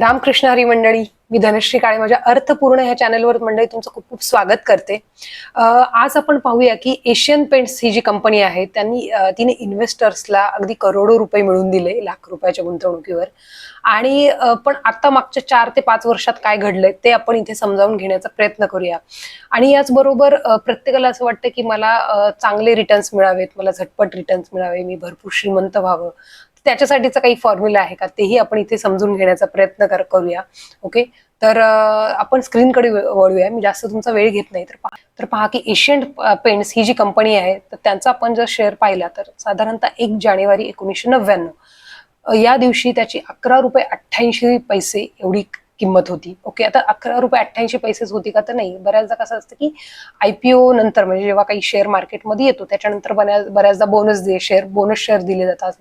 रामकृष्ण हरी मंडळी मी धनश्री काळे माझ्या अर्थपूर्ण ह्या चॅनलवर मंडळी तुमचं खूप खूप स्वागत करते. आज आपण पाहूया की एशियन पेंट्स ही जी कंपनी आहे त्यांनी तिने इन्व्हेस्टर्सला अगदी करोडो रुपये मिळवून दिले लाख रुपयाच्या गुंतवणुकीवर. आणि पण आता मागच्या चार ते पाच वर्षात काय घडलंय ते आपण इथे समजावून घेण्याचा प्रयत्न करूया. आणि याचबरोबर प्रत्येकाला असं वाटतं की मला चांगले रिटर्न्स मिळावेत मला झटपट रिटर्न्स मिळावे मी भरपूर श्रीमंत व्हावं. त्याच्यासाठीचा काही फॉर्म्युला आहे का? तेही आपण इथे समजून घेण्याचा प्रयत्न कर करूया. ओके तर आपण स्क्रीनकडे वळूया. मी जास्त तुमचा वेळ घेत नाही. तर पहा तर पहा की एशियन पेंट्स ही जी कंपनी आहे तर त्यांचा आपण जर शेअर पाहिला तर साधारणतः एक जानेवारी एकोणीसशे नव्याण्णव या दिवशी त्याची अकरा रुपये अठ्ठ्याऐंशी पैसे एवढी किंमत होती. ओके आता अकरा रुपये अठ्ठ्याऐंशी पैसेच होती का? तर नाही. बऱ्याचदा कसं असतं की आयपीओ नंतर म्हणजे जेव्हा काही शेअर मार्केटमध्ये येतो त्याच्यानंतर बऱ्याच बऱ्याचदा बोनस दे शेअर बोनस शेअर दिले जातात.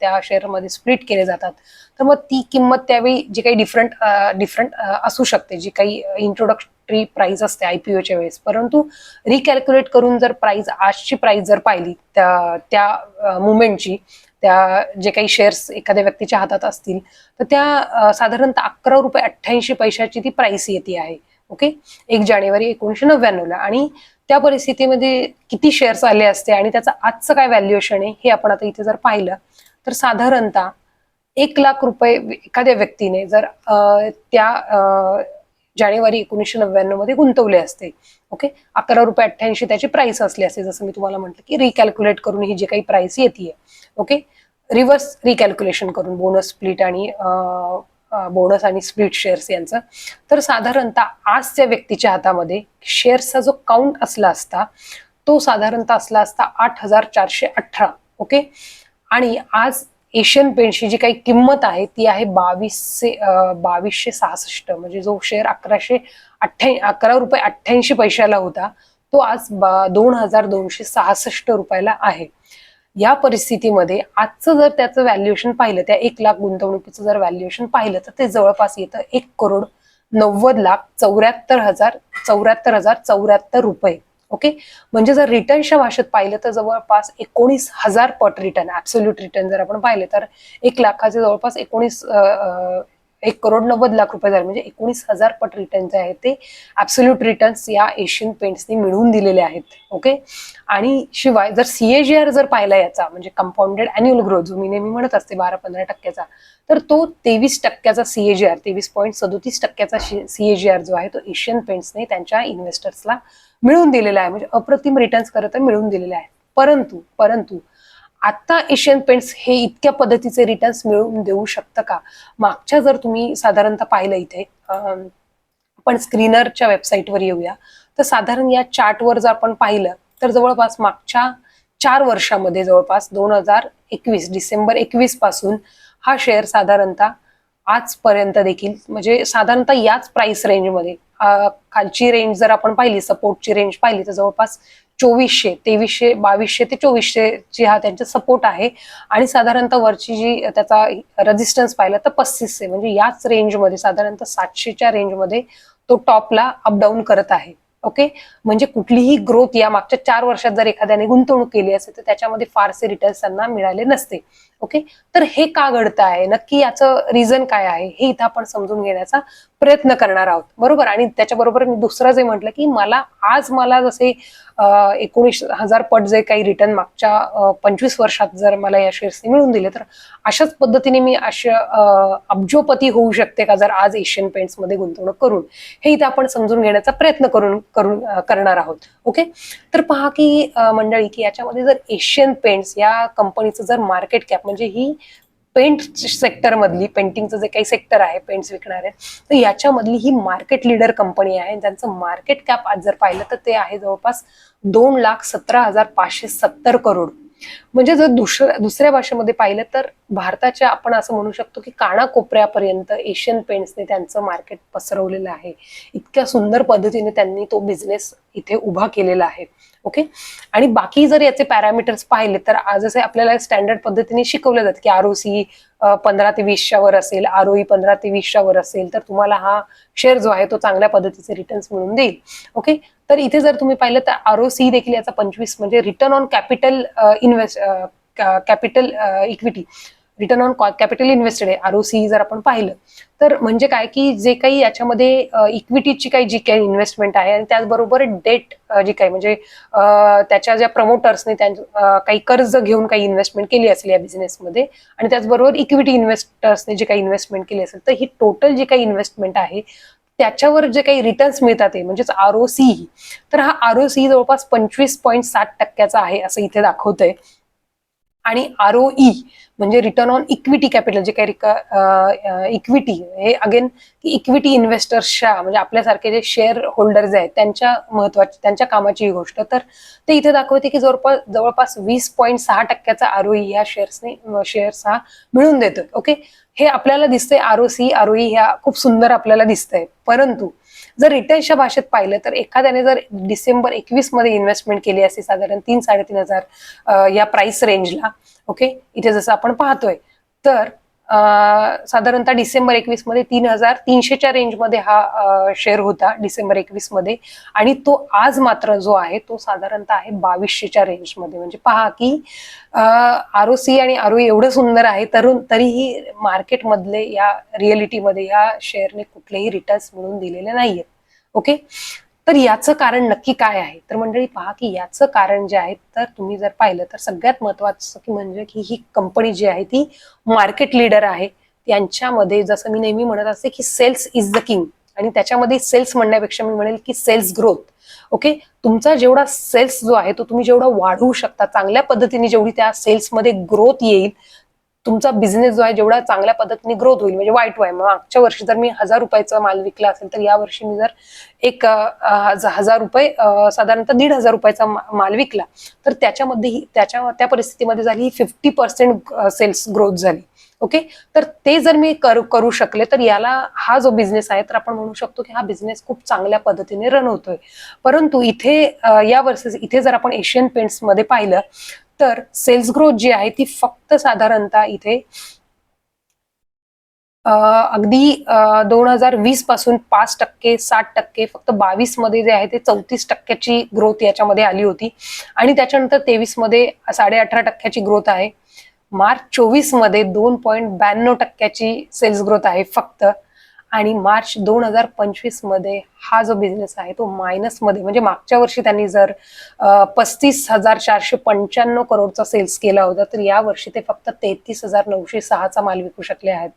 त्या शेअरमध्ये स्प्लिट केले जातात. तर मग ती किंमत त्यावेळी जी काही डिफरंट डिफरंट असू शकते जी काही इंट्रोडक्टरी प्राइस असते आयपीओच्या वेळेस. परंतु रिकॅल्क्युलेट करून जर प्राइस आजची प्राइस जर पाहिली त्या त्या मुवमेंटची त्या जे काही शेअर्स एखाद्या व्यक्तीच्या हातात असतील तर त्या साधारणतः अकरा रुपये अठ्ठ्याऐंशी पैशाची ती प्राइस येते आहे. ओके एक जानेवारी एकोणीशे नव्याण्णवला. आणि त्या परिस्थितीमध्ये किती शेअर्स आले असते आणि त्याचं आजचं काय व्हॅल्युएशन आहे हे आपण आता इथे जर पाहिलं तर साधारणतः एक लाख रुपये एखाद्या व्यक्तीने जर त्या जानेवारी एकोणीसशे नव्याण्णवमध्ये गुंतवले असते. ओके अकरा रुपये अठ्ठ्याऐंशी त्याची प्राइस असली असते. जसं मी तुम्हाला म्हटलं की रिकॅल्क्युलेट करून ही जी काही प्राइस येते ओके रिव्हर्स रिकॅल्क्युलेशन करून बोनस स्प्लिट आणि बोनस आणि स्प्लिट शेअर्स यांचं. तर साधारणतः आजच्या व्यक्तीच्या हातामध्ये शेअर्सचा जो काउंट असला असता तो साधारणतः असला असता आठ हजार चारशे अठरा. ओके आणि आज एशियन पेंटची जी काही किंमत आहे ती आहे बावीसशे बावीसशे सहासष्ट. म्हणजे जो शेअर अकराशे अठ्ठ्या अकरा रुपये अठ्ठ्याऐंशी पैशाला होता तो आज बा- दोन हजार दोनशे सहासष्ट रुपयाला आहे. या परिस्थितीमध्ये आजचं जर त्याचं व्हॅल्युएशन पाहिलं त्या एक लाख गुंतवणुकीचं जर व्हॅल्युएशन पाहिलं तर ते जवळपास येतं एक करोड नव्वद लाख चौऱ्याहत्तर हजार चौऱ्याहत्तर हजार चौऱ्याहत्तर रुपये. ओके? म्हणजे जर रिटर्नच्या भाषेत पाहिलं तर जवळपास एकोणीस हजार पट रिटर्न ऍब्सोल्यूट रिटर्न जर आपण पाहिले तर एक लाखाचे जवळपास एकोणीस एक करोड नव्वद लाख रुपये झाले. म्हणजे एकोणीस हजार पट रिटर्न जे आहेत ते ऍब्सोल्यूट रिटर्न्स या एशियन पेंट्सनी मिळवून दिलेले आहेत. ओके आणि शिवाय जर सीएजीआर जर पाहिला याचा म्हणजे कंपाऊंडेड अॅन्युअल ग्रोथ जो मी नेहमी म्हणत असते बारा पंधरा टक्क्याचा तर तो तेवीस टक्क्याचा सीएजीआर तेवीस पॉईंट सदोतीस टक्क्याचा सीएजीआर जो आहे तो एशियन पेंट्सने त्यांच्या इन्व्हेस्टर्सला मिळवून दिलेला आहे. म्हणजे अप्रतिम रिटर्न्स खरं तर मिळवून दिलेले आहे परंतु परंतु आता एशियन पेंट्स हे इतक्या पद्धतीचे रिटर्न्स मिळवून देऊ शकतं का? मागच्या जर तुम्ही साधारणतः पाहिलं इथे आपण स्क्रीनरच्या वेबसाईटवर येऊया. तर साधारण या चार्टवर जर आपण पाहिलं तर जवळपास मागच्या चार वर्षामध्ये जवळपास दोन हजार एकवीस डिसेंबर एकवीसपासून हा शेअर साधारणतः आजपर्यंत देखील म्हणजे साधारणतः याच प्राइस रेंजमध्ये खालची रेंज जर आपण पाहिली सपोर्टची रेंज पाहिली तर जवळपास चोवीसशे तेवीसशे बावीसशे ते चोवीसशे ची हा त्यांचा सपोर्ट आहे. आणि साधारणतः वरची जी त्याचा रेजिस्टन्स पाहिला तर पस्तीसशे म्हणजे याच रेंजमध्ये साधारणतः सातशेच्या रेंजमध्ये तो टॉपला अपडाऊन करत आहे. ओके म्हणजे कुठलीही ग्रोथ या मागच्या चार वर्षात जर एखाद्याने गुंतवणूक केली असेल तर त्याच्यामध्ये फारसे रिटर्न्स त्यांना मिळाले नसते. ओके? तर हे का घडतं आहे? नक्की याचं रिझन काय आहे? हे इथं आपण समजून घेण्याचा प्रयत्न करणार आहोत. बरोबर? आणि त्याच्याबरोबर मी दुसरं जे म्हटलं की मला आज मला जसे एकोणीस हजार पट जे काही रिटर्न मागच्या पंचवीस वर्षात जर मला या शेअर्सने मिळून दिले तर अशाच पद्धतीने मी अशा अब्जोपती होऊ शकते का जर आज एशियन पेंट्समध्ये गुंतवणूक करून? हे इथं आपण समजून घेण्याचा प्रयत्न करून करून करणार आहोत. ओके? तर पहा की मंडळी की याच्यामध्ये जर एशियन पेंट्स या कंपनीचं जर मार्केट म्हणजे कॅप म्हणजे ही पेंट सेक्टर मधली पेंटिंगचं जे काही सेक्टर आहे पेंट्स विकणारे तर याच्यामधली ही मार्केट लीडर कंपनी आहे. त्यांचं मार्केट कॅप आज जर पाहिलं तर ते आहे जवळपास दोन लाख सतरा हजार पाचशे सत्तर करोड. म्हणजे जर दुसऱ्या दुसऱ्या भाषेमध्ये पाहिलं तर भारताच्या आपण असं म्हणू शकतो की कानाकोपऱ्यापर्यंत एशियन पेंट्सने त्यांचं मार्केट पसरवलेलं आहे. इतक्या सुंदर पद्धतीने त्यांनी तो बिझनेस इथे उभा केलेला आहे. ओके आणि बाकी जर याचे पॅरामीटर्स पाहिले तर आज असे आपल्याला स्टँडर्ड पद्धतीने शिकवले जाते की आरओसी पंधरा ते वीसच्या वर असेल आरओई पंधरा ते वीसच्या वर असेल तर तुम्हाला हा शेअर जो आहे तो चांगल्या पद्धतीचे रिटर्न्स मिळून देईल. ओके तर इथे जर तुम्ही पाहिलं तर आरओसी देखील याचा पंचवीस म्हणजे return on capital invest capital equity return on capital invested आहे आरओसी जर आपण पाहिलं. तर म्हणजे काय की जे काही याच्यामध्ये इक्विटीची काही जी काही इन्व्हेस्टमेंट आहे आणि त्याचबरोबर डेट जी काही म्हणजे त्याच्या ज्या प्रमोटर्सने त्या काही कर्ज घेऊन काही इन्व्हेस्टमेंट केली असेल या बिझनेसमध्ये आणि त्याचबरोबर इक्विटी इन्व्हेस्टर्सने जे काही इन्व्हेस्टमेंट केली असेल तर ही टोटल जी काही इन्व्हेस्टमेंट आहे त्याच्यावर जे काही रिटर्न्स मिळतात आहे म्हणजेच सी तर हा आरओसी जवळपास पंचवीस पॉईंट सात टक्क्याचा आहे असं इथे दाखवतंय. आणि आरओई म्हणजे रिटर्न ऑन इक्विटी कॅपिटल जे काही इक्विटी हे अगेन इक्विटी इन्व्हेस्टर्सच्या म्हणजे आपल्यासारखे जे शेअर होल्डर्स आहेत त्यांच्या महत्वाची त्यांच्या कामाची ही गोष्ट. तर ते इथे दाखवते की जवळपास जवळपास वीस पॉईंट सहा टक्क्याचा आरओई या शेअर्सने शेअर्स हा मिळून देतोय. ओके हे आपल्याला दिसतंय आरओसी आरओई ह्या खूप सुंदर आपल्याला दिसतंय. परंतु जर रिटर्नच्या भाषेत पाहिलं तर एखाद्याने जर डिसेंबर एकवीसमध्ये इन्व्हेस्टमेंट केली असती साधारण तीन साडेतीन हजार या प्राइस रेंजला ओके इथे जसं आपण पाहतोय तर साधारणतः डिसेंबर एकवीसमध्ये तीन हजार तीनशेच्या रेंजमध्ये हा शेअर होता डिसेंबर एकवीसमध्ये. आणि तो आज मात्र जो आहे तो साधारणतः आहे बावीसशेच्या रेंजमध्ये म्हणजे पहा की आर ओ सी आणि आर ओ एवढं सुंदर आहे तरुण तरीही मार्केटमधले या रिअलिटीमध्ये या शेअरने कुठलेही रिटर्न्स मिळून दिलेले नाहीयेत. ओके तर याचं कारण नक्की काय आहे? तर मंडळी पहा की याचं कारण जे आहे तर तुम्ही जर पाहिलं तर सगळ्यात महत्वाचं की म्हणजे की ही कंपनी जी आहे ती मार्केट लीडर आहे. त्यांच्यामध्ये जसं मी नेहमी म्हणत असते की सेल्स इज द किंग आणि त्याच्यामध्ये सेल्स म्हणण्यापेक्षा मी म्हणेल की सेल्स ग्रोथ ओके तुमचा जेवढा सेल्स जो आहे तो तुम्ही जेवढा वाढवू शकता चांगल्या पद्धतीने जेवढी त्या सेल्समध्ये ग्रोथ येईल तुमचा बिझनेस जो आहे जेवढा चांगल्या पद्धतीने ग्रोथ होईल म्हणजे वाईट वाय मागच्या वर्षी जर मी हजार रुपयाचा माल विकला असेल तर या वर्षी मी जर एक हजार रुपये साधारणतः दीड हजार रुपयाचा माल विकला तर त्याच्यामध्ये त्याच्या त्या परिस्थितीमध्ये झाली फिफ्टी पर्सेंट सेल्स ग्रोथ झाली. ओके? तर ते जर मी करू करू शकले तर याला हा जो बिझनेस आहे तर आपण म्हणू शकतो की हा बिझनेस खूप चांगल्या पद्धतीने रन होतोय. परंतु इथे या वर्सेस इथे जर आपण एशियन पेंट्समध्ये पाहिलं तर सेल्स ग्रोथ जी आहे ती फक्त साधारणतः इथे अगदी दोन हजार वीसपासून पाच टक्के साठ टक्के फक्त बावीसमध्ये जे आहे ते चौतीस टक्क्याची ग्रोथ याच्यामध्ये आली होती. आणि त्याच्यानंतर तेवीसमध्ये साडे अठरा टक्क्याची ग्रोथ आहे. मार्च चोवीसमध्ये दोन पॉईंट ब्याण्णव टक्क्याची सेल्स ग्रोथ आहे फक्त. आणि मार्च दोन हजार पंचवीसमध्ये हा जो बिझनेस आहे तो मायनसमध्ये म्हणजे मागच्या वर्षी त्यांनी जर पस्तीस हजार चारशे पंच्याण्णव करोडचा सेल्स केला होता तर या वर्षी ते फक्त तेहतीस हजार नऊशे सहाचा माल विकू शकले आहेत.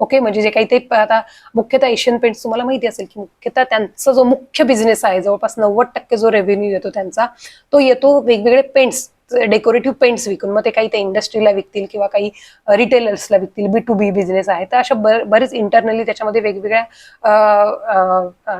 ओके म्हणजे जे काही ते प- आता मुख्यतः एशियन पेंट्स तुम्हाला माहिती असेल की मुख्यतः त्यांचा जो मुख्य बिझनेस आहे जवळपास नव्वद टक्के जो रेव्हेन्यू येतो त्यांचा तो येतो वेगवेगळे पेंट्स डेकोरेटिव्ह पेंट्स विकून मग ते काही ते इंडस्ट्रीला विकतील किंवा काही रिटेलर्सला विकतील बी टू बी बिझनेस आहे. तर अशा बरेच इंटरनली त्याच्यामध्ये वेगवेगळ्या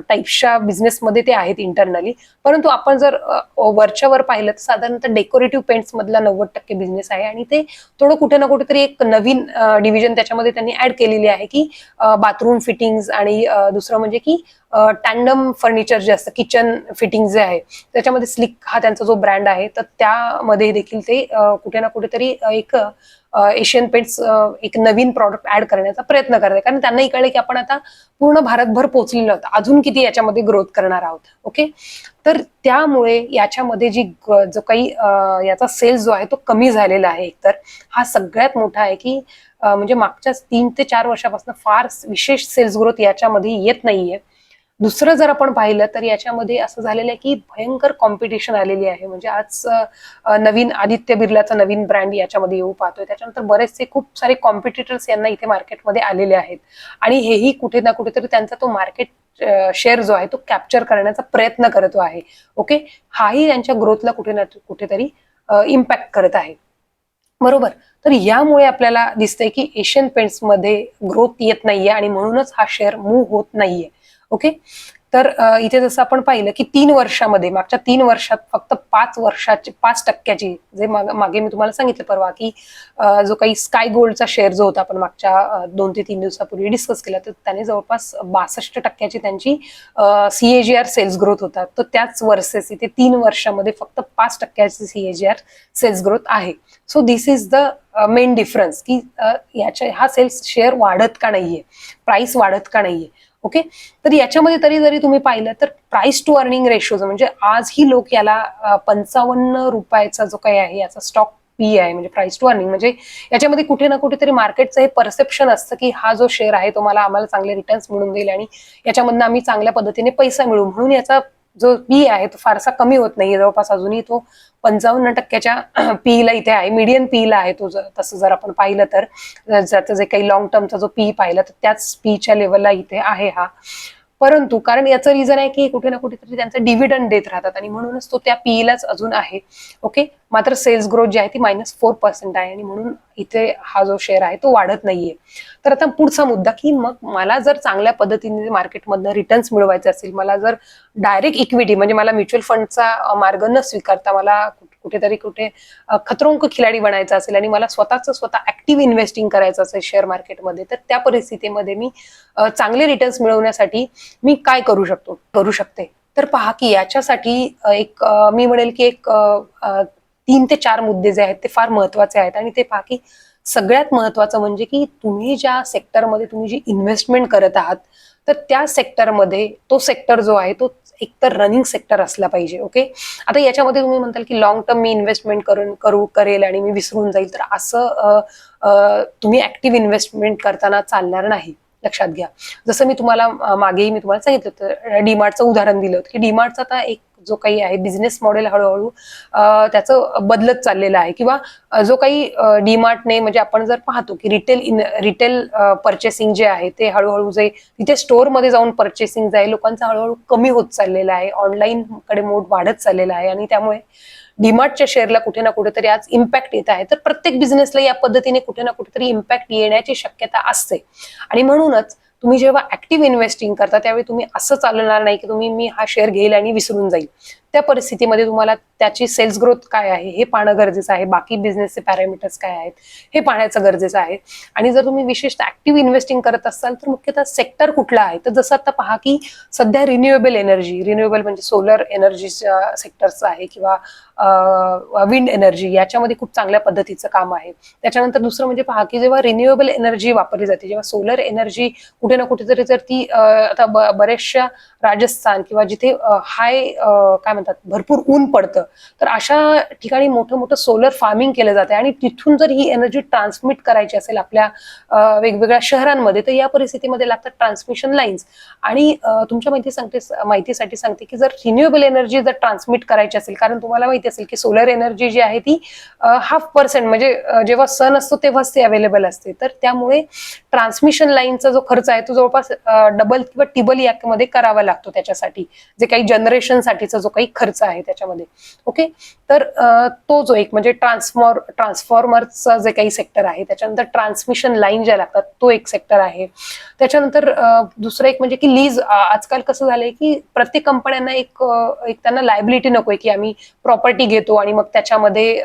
टाईप्सच्या बिझनेसमध्ये ते आहेत इंटरनली परंतु आपण जर वरच्या वर पाहिलं तर साधारणतः डेकोरेटिव्ह पेंट्स मधला नव्वद टक्के बिझनेस आहे. आणि ते थोडं कुठे ना कुठेतरी एक नवीन डिव्हिजन त्याच्यामध्ये त्यांनी ऍड केलेली आहे की बाथरूम फिटिंग्स आणि दुसरं म्हणजे की टँडम फर्निचर जे असतं किचन फिटिंग जे आहे त्याच्यामध्ये स्लिक हा त्यांचा जो ब्रँड आहे तर त्यामध्ये देखील ते कुठे ना कुठेतरी एक एशियन पेंट्स एक नवीन प्रॉडक्ट ऍड करण्याचा प्रयत्न करत आहे. कारण त्यांनाही कळलं की आपण आता पूर्ण भारतभर पोहोचलेलो आहोत. अजून किती याच्यामध्ये ग्रोथ करणार आहोत. ओके तर त्यामुळे याच्यामध्ये जी जो काही याचा सेल्स जो आहे तो कमी झालेला आहे एकतर. हा सगळ्यात मोठा आहे की म्हणजे मागच्या तीन ते चार वर्षापासून फार विशेष सेल्स ग्रोथ याच्यामध्ये येत नाहीये. दुसरं जर आपण पाहिलं तर याच्यामध्ये असं झालेलं आहे की भयंकर कॉम्पिटिशन आलेली आहे. म्हणजे आज नवीन आदित्य बिर्लाचा नवीन ब्रँड याच्यामध्ये येऊ पाहतोय. त्याच्यानंतर बरेचसे खूप सारे कॉम्पिटिटर्स यांना इथे मार्केटमध्ये आलेले आहेत. आणि हेही कुठे ना कुठेतरी त्यांचा तो मार्केट शेअर जो आहे तो कॅप्चर करण्याचा प्रयत्न करतो आहे. ओके हाही त्यांच्या ग्रोथला कुठे ना कुठेतरी इम्पॅक्ट करत आहे. बरोबर? तर यामुळे आपल्याला दिसतंय की एशियन पेंट्समध्ये ग्रोथ येत नाहीये आणि म्हणूनच हा शेअर मूव्ह होत नाहीये. ओके? तर इथे जसं आपण पाहिलं की तीन वर्षामध्ये मागच्या तीन वर्षात फक्त पाच वर्षाची पाच टक्क्याची जे मागे मी तुम्हाला सांगितलं परवा की जो काही स्काय गोल्डचा शेअर जो होता आपण मागच्या दोन ते तीन दिवसापूर्वी डिस्कस केला तर त्याने जवळपास बासष्ट टक्क्याची त्यांची सीएजीआर सेल्स ग्रोथ होता. तर त्याच वर्सेस इथे तीन वर्षामध्ये फक्त पाच टक्क्याची सीएजीआर सेल्स ग्रोथ आहे. So this is the main difference की याच्या हा सेल्स शेअर वाढत का नाहीये? प्राइस वाढत का नाहीये? ओके? तर याच्यामध्ये तरी जरी तुम्ही पाहिलं तर प्राइस टू अर्निंग रेशोज म्हणजे आजही लोक याला पंचावन्न रुपयाचा जो काही आहे याचा स्टॉक पी आहे म्हणजे प्राइस टू अर्निंग म्हणजे याच्यामध्ये कुठे ना कुठेतरी मार्केटचं हे परसेप्शन असतं की हा जो शेअर आहे तो मला आम्हाला चांगले रिटर्न्स मिळून देईल आणि याच्यामधनं आम्ही चांगल्या पद्धतीने पैसा मिळू म्हणून याचा जो पी आहे तो फारसा कमी होत नाहीये जवळपास अजूनही तो पंचावन्न टक्क्याच्या पीला इथे आहे. मीडियन पीला आहे तो जर तसं जर आपण पाहिलं तर ज्याचं जे काही लॉंग टर्मचा जो पी पाहिला तर त्याच पीच्या लेवलला इथे आहे हा. परंतु कारण याचं रिझन आहे की कुठे ना कुठेतरी त्यांचं डिव्हिडंड देत राहतात आणि म्हणूनच तो त्या पीईलाच अजून आहे. ओके मात्र सेल्स ग्रोथ जी आहे ती मायनस फोर पर्सेंट आहे आणि म्हणून इथे हा जो शेअर आहे तो वाढत नाहीये. तर आता पुढचा मुद्दा की मग मला जर चांगल्या पद्धतीने मार्केटमधनं रिटर्न्स मिळवायचे असेल मला जर डायरेक्ट इक्विटी म्हणजे मला म्युच्युअल फंडचा मार्ग न स्वीकारता मला कुठेतरी कुठे खतरोंक खिलाडी बनायचा असेल आणि मला स्वतःच स्वतः ऍक्टिव्ह इन्व्हेस्टिंग करायचं असेल शेअर मार्केटमध्ये तर त्या परिस्थितीमध्ये मी चांगले रिटर्न्स मिळवण्यासाठी मी काय करू शकतो करू शकते? तर पहा की याच्यासाठी एक मी म्हणेल की एक तीन ते चार मुद्दे जे आहेत ते फार महत्त्वाचे आहेत. आणि ते पहा की सगळ्यात महत्वाचं म्हणजे की तुम्ही ज्या सेक्टरमध्ये तुम्ही जी इन्व्हेस्टमेंट करत आहात तर त्या सेक्टरमध्ये तो सेक्टर जो आहे तो एकतर रनिंग सेक्टर असला पाहिजे ओके आता याच्यामध्ये तुम्ही म्हणताल की लॉंग टर्म मी इन्व्हेस्टमेंट करून करू करेल आणि मी विसरून जाईल तर असं तुम्ही ऍक्टिव्ह इन्व्हेस्टमेंट करताना चालणार नाही. लक्षात घ्या. जसं मी तुम्हाला मागेही मी तुम्हाला सांगितलं होतं डीमार्टचं उदाहरण दिलं होतं की डीमार्टचा आता एक जो काही आहे बिझनेस मॉडेल हळूहळू त्याचं बदलत चाललेलं आहे. किंवा जो काही डीमार्टने म्हणजे आपण जर पाहतो की रिटेल इन रिटेल परचेसिंग जे आहे ते हळूहळू जे तिथे स्टोअरमध्ये जाऊन परचेसिंग जे आहे लोकांचं हळूहळू कमी होत चाललेलं आहे. ऑनलाईन कडे मोड वाढत चाललेला आहे. आणि त्यामुळे डीमार्टच्या शेअरला कुठे ना कुठेतरी आज इम्पॅक्ट येत आहे. तर प्रत्येक बिझनेसला या पद्धतीने कुठे ना कुठेतरी इम्पॅक्ट येण्याची शक्यता असते. आणि म्हणूनच तुम्ही जेव्हा ऍक्टिव्ह इन्व्हेस्टिंग करता त्यावेळी तुम्ही असं चालणार नाही की तुम्ही मी हा शेअर घेईल आणि विसरून जाईल. त्या परिस्थितीमध्ये तुम्हाला त्याची सेल्स ग्रोथ काय आहे हे पाहणं गरजेचं आहे. बाकी बिझनेसचे पॅरामीटर्स काय आहेत हे पाहण्याचं गरजेचं आहे. आणि जर तुम्ही विशेषतः ऍक्टिव्ह इन्व्हेस्टिंग करत असाल तर मुख्यतः सेक्टर कुठला आहे? तर जसं आता पहा की सध्या रिन्युएबल एनर्जी रिन्युएबल म्हणजे सोलर एनर्जीच्या सेक्टरचं आहे किंवा विंड एनर्जी याच्यामध्ये खूप चांगल्या पद्धतीचं काम आहे. त्याच्यानंतर दुसरं म्हणजे पहा की जेव्हा रिन्युएबल एनर्जी वापरली जाते जेव्हा सोलर एनर्जी कुठे ना कुठेतरी जर ती आता ब- बऱ्याचशा राजस्थान किंवा जिथे हाय काय म्हणतात भरपूर ऊन पडतं. तर अशा ठिकाणी मोठं मोठं सोलर फार्मिंग केलं जाते आणि तिथून जर ही एनर्जी ट्रान्समिट करायची असेल आपल्या वेगवेगळ्या शहरांमध्ये तर या परिस्थितीमध्ये लागतात ट्रान्समिशन लाईन्स आणि तुमच्या माहिती सांगते माहितीसाठी सांगते की जर रिन्युएबल एनर्जी जर ट्रान्समिट करायची असेल कारण तुम्हाला माहिती असेल की सोलर एनर्जी जी आहे ती हाफ पर्सेंट म्हणजे जेव्हा सन असतो तेव्हाच ते अवेलेबल असते. तर त्यामुळे ट्रान्समिशन लाईनचा जो खर्च आहे तो जवळपास डबल किंवा टिबल यामध्ये करावा लागतो त्याच्यासाठी. जे काही जनरेशनसाठीचा जो काही खर्च आहे त्याच्यामध्ये. ओके तर तो जो एक म्हणजे ट्रान्सफॉर ट्रान्सफॉर्मरचा जे काही सेक्टर आहे त्याच्यानंतर ट्रान्समिशन लाईन ज्या लागतात तो एक सेक्टर आहे. त्याच्यानंतर दुसरं एक म्हणजे की लीज आजकाल कसं झालंय की प्रत्येक कंपन्यांना एक एक त्यांना लायबिलिटी नकोय की आम्ही प्रॉपर्टी घेतो आणि मग त्याच्यामध्ये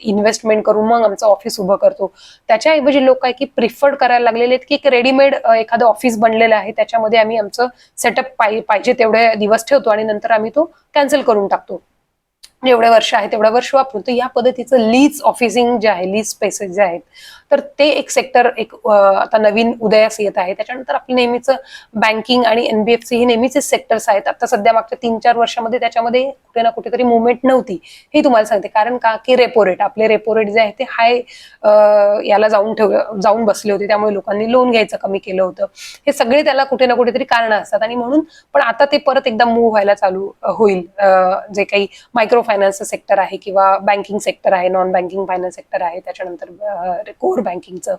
इन्व्हेस्टमेंट करून मग आमचं ऑफिस उभं करतो. त्याच्याऐवजी लोक काय की प्रिफर्ड करायला लागलेले आहेत की एक रेडीमेड एखादं ऑफिस बनलेलं आहे त्याच्यामध्ये आम्ही आमचं सेटअप पाहिजे तेवढे दिवस ठेवतो आणि नंतर आम्ही तो कॅन्सल करून टाकतो. जेवढे वर्ष आहे तेवढ्या वर्ष वापरू तर या पद्धतीचं लीज ऑफिसिंग जे आहे लीज स्पेसेस जे आहेत तर ते एक सेक्टर एक आता नवीन उदयास येत आहे. त्याच्यानंतर आपलं नेहमीचं बँकिंग आणि एनबीएफसी हे नेहमीचे सेक्टर्स आहेत. आता सध्या मागच्या तीन चार वर्षामध्ये त्याच्यामध्ये कुठे ना कुठेतरी मुवमेंट नव्हती हे तुम्हाला सांगते. कारण का? की रेपो रेट आपले रेपो रेट जे आहे ते हाय याला जाऊन ठेव जाऊन बसले होते. त्यामुळे लोकांनी लोन घ्यायचं कमी केलं होतं. हे सगळे त्याला कुठे ना कुठेतरी कारण असतात. आणि म्हणून पण आता ते परत एकदा मूव्ह व्हायला चालू होईल. जे काही मायक्रो फायनान्स सेक्टर आहे किंवा बँकिंग सेक्टर आहे नॉन बँकिंग फायनान्स सेक्टर आहे त्याच्यानंतर कोर बँकिंगचं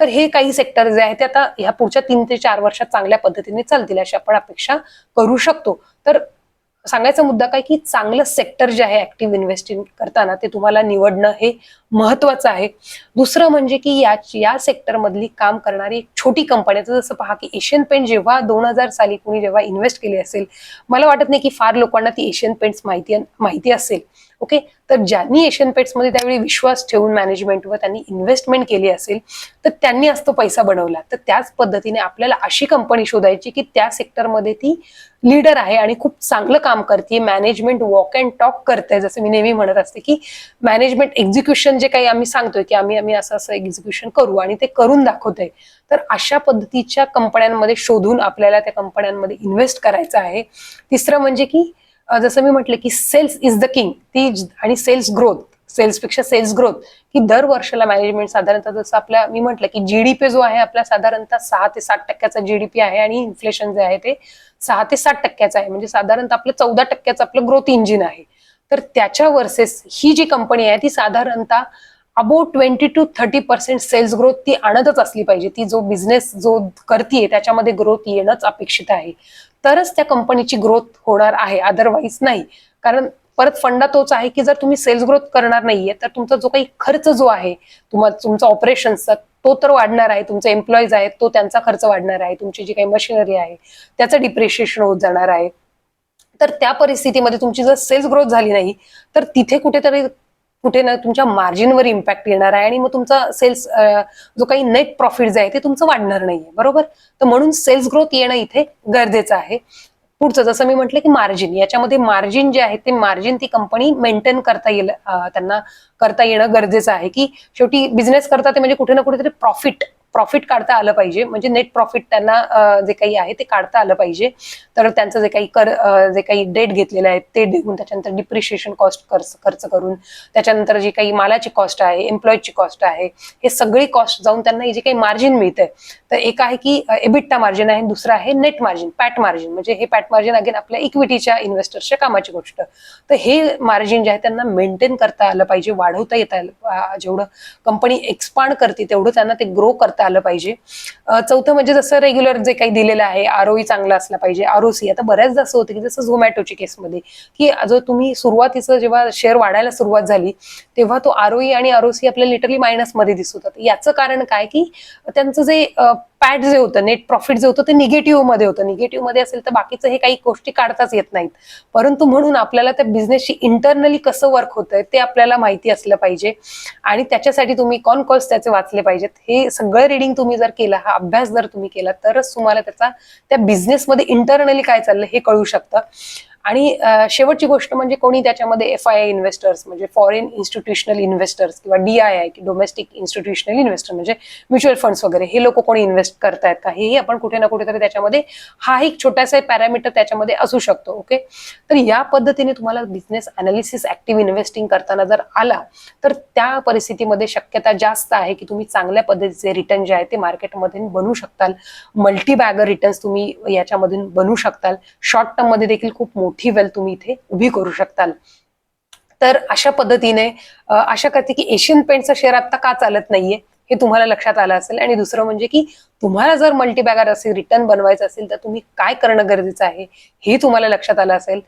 तर हे काही सेक्टर जे आहे ते आता ह्या पुढच्या तीन ते चार वर्षात चांगल्या पद्धतीने चालतील अशी आपण अपेक्षा करू शकतो. तर सांगायचा मुद्दा काय की चांगलं सेक्टर जे आहे ऍक्टिव्ह इन्व्हेस्टिंग करताना ते तुम्हाला निवडणं हे महत्वाचं आहे. दुसरं म्हणजे की या या सेक्टरमधली काम करणारी एक छोटी कंपनी आता जसं पहा की एशियन पेंट जेव्हा दोन हजार साली कुणी जेव्हा इन्व्हेस्ट केली असेल मला वाटत नाही की फार लोकांना ती एशियन पेंट्स माहिती माहिती असेल. ओके? तर ज्यांनी एशियन पेट्समध्ये त्यावेळी विश्वास ठेवून मॅनेजमेंटवर त्यांनी इन्व्हेस्टमेंट केली असेल तर त्यांनी आज तो पैसा बनवला. तर त्याच पद्धतीने आपल्याला अशी कंपनी शोधायची की त्या सेक्टरमध्ये ती लीडर आहे आणि खूप चांगलं काम करते. मॅनेजमेंट वॉक अँड टॉक करते. जसं मी नेहमी म्हणत असते की मॅनेजमेंट एक्झिक्युशन जे काही आम्ही सांगतोय की आम्ही आम्ही असं असं एक्झिक्युशन करू आणि ते करून दाखवतोय. तर अशा पद्धतीच्या कंपन्यांमध्ये शोधून आपल्याला त्या कंपन्यांमध्ये इन्व्हेस्ट करायचं आहे. तिसरं म्हणजे की जसं मी म्हटलं की सेल्स इज द किंग ती आणि सेल्स ग्रोथ सेल्सपेक्षा सेल्स ग्रोथ की दर वर्षाला मॅनेजमेंट साधारणतः जसं आपल्या मी म्हटलं की जीडीपी जो आहे आपला साधारणतः सहा ते सात टक्क्याचा जीडीपी आहे आणि इन्फ्लेशन जे आहे ते सहा ते सात टक्क्याचं आहे. म्हणजे साधारणतः आपलं चौदा टक्क्याचं आपलं ग्रोथ इंजिन आहे. तर त्याच्या वर्सेस ही जी कंपनी आहे ती साधारणतः about twenty to thirty percent sales growth ती आणतच असली पाहिजे. ती जो बिझनेस जो करतीये त्याच्यामध्ये ग्रोथ येणंच अपेक्षित आहे. तरच त्या कंपनीची ग्रोथ होणार आहे. अदरवाईज नाही. कारण परत फंडा तोच आहे की जर तुम्ही सेल्स ग्रोथ करणार नाहीये तर तुमचा जो काही खर्च जो आहे तुम्हाला तुमचा ऑपरेशनचा तो तर वाढणार आहे. तुमचे एम्प्लॉईज आहेत तो त्यांचा खर्च वाढणार आहे. तुमची जी काही मशिनरी आहे त्याचं डिप्रिशिएशन होत जाणार आहे. तर त्या परिस्थितीमध्ये तुमची जर सेल्स ग्रोथ झाली नाही तर तिथे कुठेतरी कुठे ना तुमच्या मार्जिनवर इम्पॅक्ट येणार आहे आणि मग तुमचा सेल्स जो काही नेट प्रॉफिट जे आहे ते तुमचं वाढणार नाहीये बरोबर? तर म्हणून सेल्स ग्रोथ येणं इथे गरजेचं आहे. पुढचं जसं मी म्हटलं की मार्जिन याच्यामध्ये मार्जिन जे आहे ते मार्जिन ती कंपनी मेंटेन करता येईल त्यांना करता येणं गरजेचं आहे की शेवटी बिझनेस करता ते म्हणजे कुठे ना कुठेतरी प्रॉफिट प्रॉफिट काढता आलं पाहिजे. म्हणजे नेट प्रॉफिट त्यांना जे काही आहे ते काढता आलं पाहिजे. तर त्यांचं जे काही कर जे काही डेट घेतलेलं आहे ते देऊन त्याच्यानंतर डिप्रिशिएशन कॉस्ट खर्च खर्च करून त्याच्यानंतर जी काही मालाची कॉस्ट आहे एम्प्लॉईजची कॉस्ट आहे हे सगळी कॉस्ट जाऊन त्यांना जे काही मार्जिन मिळतंय तर एक आहे की एबिट्टा मार्जिन आहे दुसरं आहे नेट मार्जिन पॅट मार्जिन म्हणजे हे पॅट मार्जिन अगेन आपल्या इक्विटीच्या इन्व्हेस्टर्सच्या कामाची गोष्ट. तर हे मार्जिन जे आहे त्यांना मेंटेन करता आलं पाहिजे वाढवता येता जेवढं कंपनी एक्सपांड करते तेवढं त्यांना ते ग्रो करता आलं पाहिजे. चौथं म्हणजे जसं रेग्युलर जे काही दिलेलं आहे आरओई चांगला असला पाहिजे. आरओसी आता बऱ्याचदा असं होतं की जसं झोमॅटोची केसमध्ये की जो तुम्ही सुरुवातीचं जेव्हा शेअर वाढायला सुरुवात झाली तेव्हा तो आरओई आणि आरओसी आपल्याला लिटरली मायनसमध्ये दिसत होतं. याचं कारण काय की त्यांचं जे पॅट जे होतं नेट प्रॉफिट जे होतं ते निगेटिव्हमध्ये होतं. निगेटिव्हमध्ये असेल तर बाकीचं हे काही गोष्टी काढताच येत नाहीत. परंतु म्हणून आपल्याला त्या बिझनेसची इंटरनली कसं वर्क होतंय ते आपल्याला माहिती असलं पाहिजे. आणि त्याच्यासाठी तुम्ही कॉन कॉल्स त्याचे वाचले पाहिजेत. हे सगळं रिडिंग तुम्ही जर केला हा अभ्यास जर तुम्ही केला तरच तुम्हाला त्याचा त्या बिझनेसमध्ये इंटरनली काय चाललं हे कळू शकतं. आणि शेवटची गोष्ट म्हणजे कोणी त्याच्यामध्ये एफ आय आय इन्व्हेस्टर्स म्हणजे फॉरेन इन्स्टिट्यूशनल इन्व्हेस्टर्स किंवा डी आय आय की डोमेस्टिक इन्स्टिट्यूशनल इन्व्हेस्टर म्हणजे म्युच्युअल फंड्स वगैरे हे लोक कोणी इन्व्हेस्ट करतायत का? हेही आपण कुठे ना कुठेतरी त्याच्यामध्ये हा एक छोटासा पॅरामीटर त्याच्यामध्ये असू शकतो ओके तर या पद्धतीने तुम्हाला बिझनेस अनालिसिस ऍक्टिव्ह इन्व्हेस्टिंग करताना जर आला तर त्या परिस्थितीमध्ये शक्यता जास्त आहे की तुम्ही चांगल्या पद्धतीचे रिटर्न जे आहे ते मार्केटमध्ये बनवू शकताल. मल्टीबॅगर रिटर्न्स तुम्ही याच्यामधून बनवू शकताल. शॉर्ट टर्ममध्ये देखील खूप मोठी वेल तुम्ही इथे उभी करू शकताल. तर अशा पद्धतीने आशा करते की एशियन पेंटचा शेअर आता का चालत नाहीये हे तुम्हाला लक्षात आलं असेल. आणि दुसरं म्हणजे की तुम्हाला जर मल्टीबॅगर असेल रिटर्न बनवायचं असेल तर तुम्ही काय करणं गरजेचं आहे हे तुम्हाला लक्षात आलं असेल.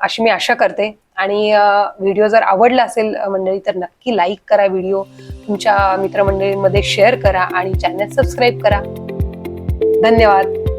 अशी मी आशा करते. आणि व्हिडिओ जर आवडला असेल मंडळी तर नक्की लाईक करा व्हिडिओ तुमच्या मित्रमंडळींमध्ये शेअर करा आणि चॅनल सबस्क्राईब करा. धन्यवाद.